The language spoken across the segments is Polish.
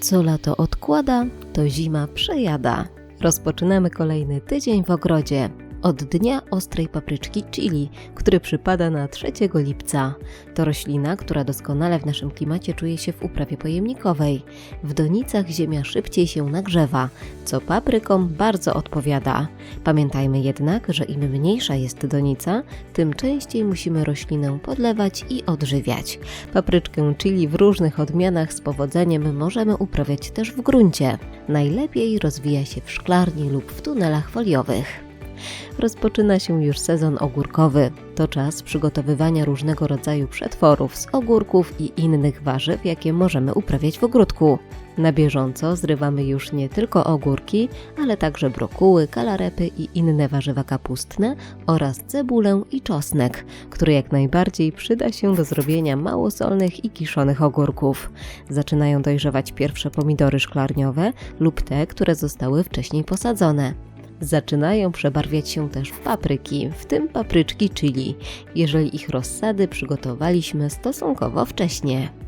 Co lato odkłada, to zima przejada. Rozpoczynamy kolejny tydzień w ogrodzie. Od dnia ostrej papryczki chili, który przypada na 3 lipca. To roślina, która doskonale w naszym klimacie czuje się w uprawie pojemnikowej. W donicach ziemia szybciej się nagrzewa, co paprykom bardzo odpowiada. Pamiętajmy jednak, że im mniejsza jest donica, tym częściej musimy roślinę podlewać i odżywiać. Papryczkę chili w różnych odmianach z powodzeniem możemy uprawiać też w gruncie. Najlepiej rozwija się w szklarni lub w tunelach foliowych. Rozpoczyna się już sezon ogórkowy. To czas przygotowywania różnego rodzaju przetworów z ogórków i innych warzyw, jakie możemy uprawiać w ogródku. Na bieżąco zrywamy już nie tylko ogórki, ale także brokuły, kalarepy i inne warzywa kapustne oraz cebulę i czosnek, który jak najbardziej przyda się do zrobienia małosolnych i kiszonych ogórków. Zaczynają dojrzewać pierwsze pomidory szklarniowe lub te, które zostały wcześniej posadzone. Zaczynają przebarwiać się też papryki, w tym papryczki chili, jeżeli ich rozsady przygotowaliśmy stosunkowo wcześnie.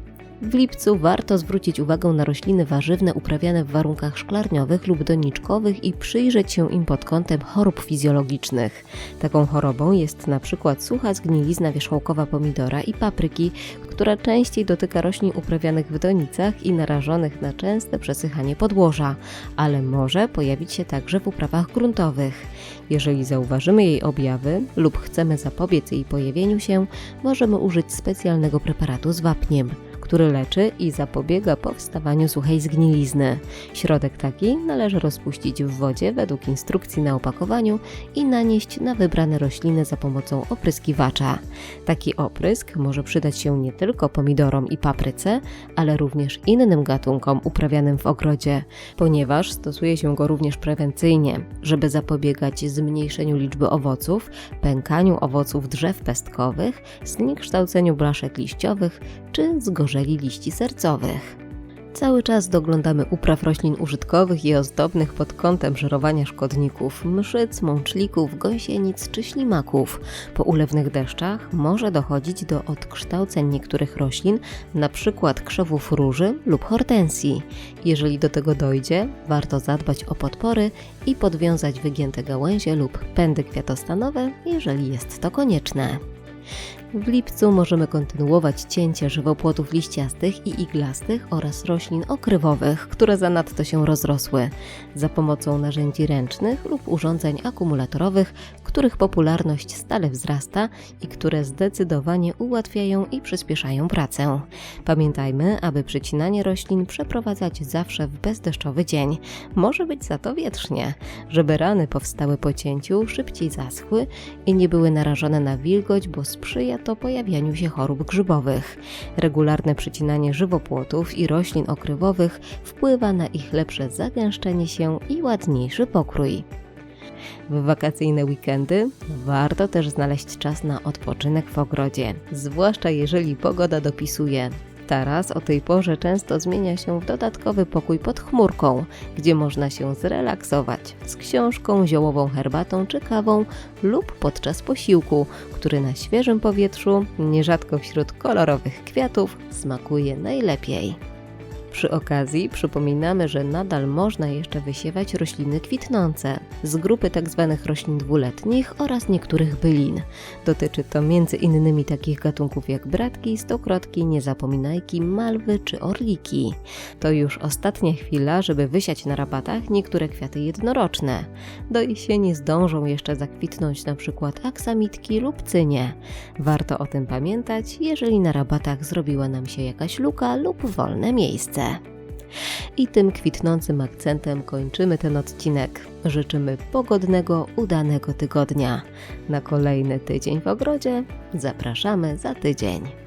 W lipcu warto zwrócić uwagę na rośliny warzywne uprawiane w warunkach szklarniowych lub doniczkowych i przyjrzeć się im pod kątem chorób fizjologicznych. Taką chorobą jest na przykład sucha zgnilizna wierzchołkowa pomidora i papryki, która częściej dotyka roślin uprawianych w donicach i narażonych na częste przesychanie podłoża, ale może pojawić się także w uprawach gruntowych. Jeżeli zauważymy jej objawy lub chcemy zapobiec jej pojawieniu się, możemy użyć specjalnego preparatu z wapniem który leczy i zapobiega powstawaniu suchej zgnilizny. Środek taki należy rozpuścić w wodzie według instrukcji na opakowaniu i nanieść na wybrane rośliny za pomocą opryskiwacza. Taki oprysk może przydać się nie tylko pomidorom i papryce, ale również innym gatunkom uprawianym w ogrodzie, ponieważ stosuje się go również prewencyjnie, żeby zapobiegać zmniejszeniu liczby owoców, pękaniu owoców drzew pestkowych, zniekształceniu blaszek liściowych czy zgorzeniu liści sercowych. Cały czas doglądamy upraw roślin użytkowych i ozdobnych pod kątem żerowania szkodników, mszyc, mączlików, gąsienic czy ślimaków. Po ulewnych deszczach może dochodzić do odkształceń niektórych roślin, np. krzewów róży lub hortensji. Jeżeli do tego dojdzie, warto zadbać o podpory i podwiązać wygięte gałęzie lub pędy kwiatostanowe, jeżeli jest to konieczne. W lipcu możemy kontynuować cięcie żywopłotów liściastych i iglastych oraz roślin okrywowych, które zanadto się rozrosły, za pomocą narzędzi ręcznych lub urządzeń akumulatorowych, których popularność stale wzrasta i które zdecydowanie ułatwiają i przyspieszają pracę. Pamiętajmy, aby przycinanie roślin przeprowadzać zawsze w bezdeszczowy dzień. Może być za to wietrznie, żeby rany powstałe po cięciu szybciej zaschły i nie były narażone na wilgoć, bo sprzyja to pojawianiu się chorób grzybowych. Regularne przycinanie żywopłotów i roślin okrywowych wpływa na ich lepsze zagęszczenie się i ładniejszy pokrój. W wakacyjne weekendy warto też znaleźć czas na odpoczynek w ogrodzie, zwłaszcza jeżeli pogoda dopisuje. Taras o tej porze często zmienia się w dodatkowy pokój pod chmurką, gdzie można się zrelaksować z książką, ziołową herbatą czy kawą lub podczas posiłku, który na świeżym powietrzu, nierzadko wśród kolorowych kwiatów, smakuje najlepiej. Przy okazji przypominamy, że nadal można jeszcze wysiewać rośliny kwitnące z grupy tzw. Tak roślin dwuletnich oraz niektórych bylin. Dotyczy to m.in. takich gatunków jak bratki, stokrotki, niezapominajki, malwy czy orliki. To już ostatnia chwila, żeby wysiać na rabatach niektóre kwiaty jednoroczne. Do jesieni zdążą jeszcze zakwitnąć np. aksamitki lub cynie. Warto o tym pamiętać, jeżeli na rabatach zrobiła nam się jakaś luka lub wolne miejsce. I tym kwitnącym akcentem kończymy ten odcinek. Życzymy pogodnego, udanego tygodnia. Na kolejny tydzień w ogrodzie zapraszamy za tydzień.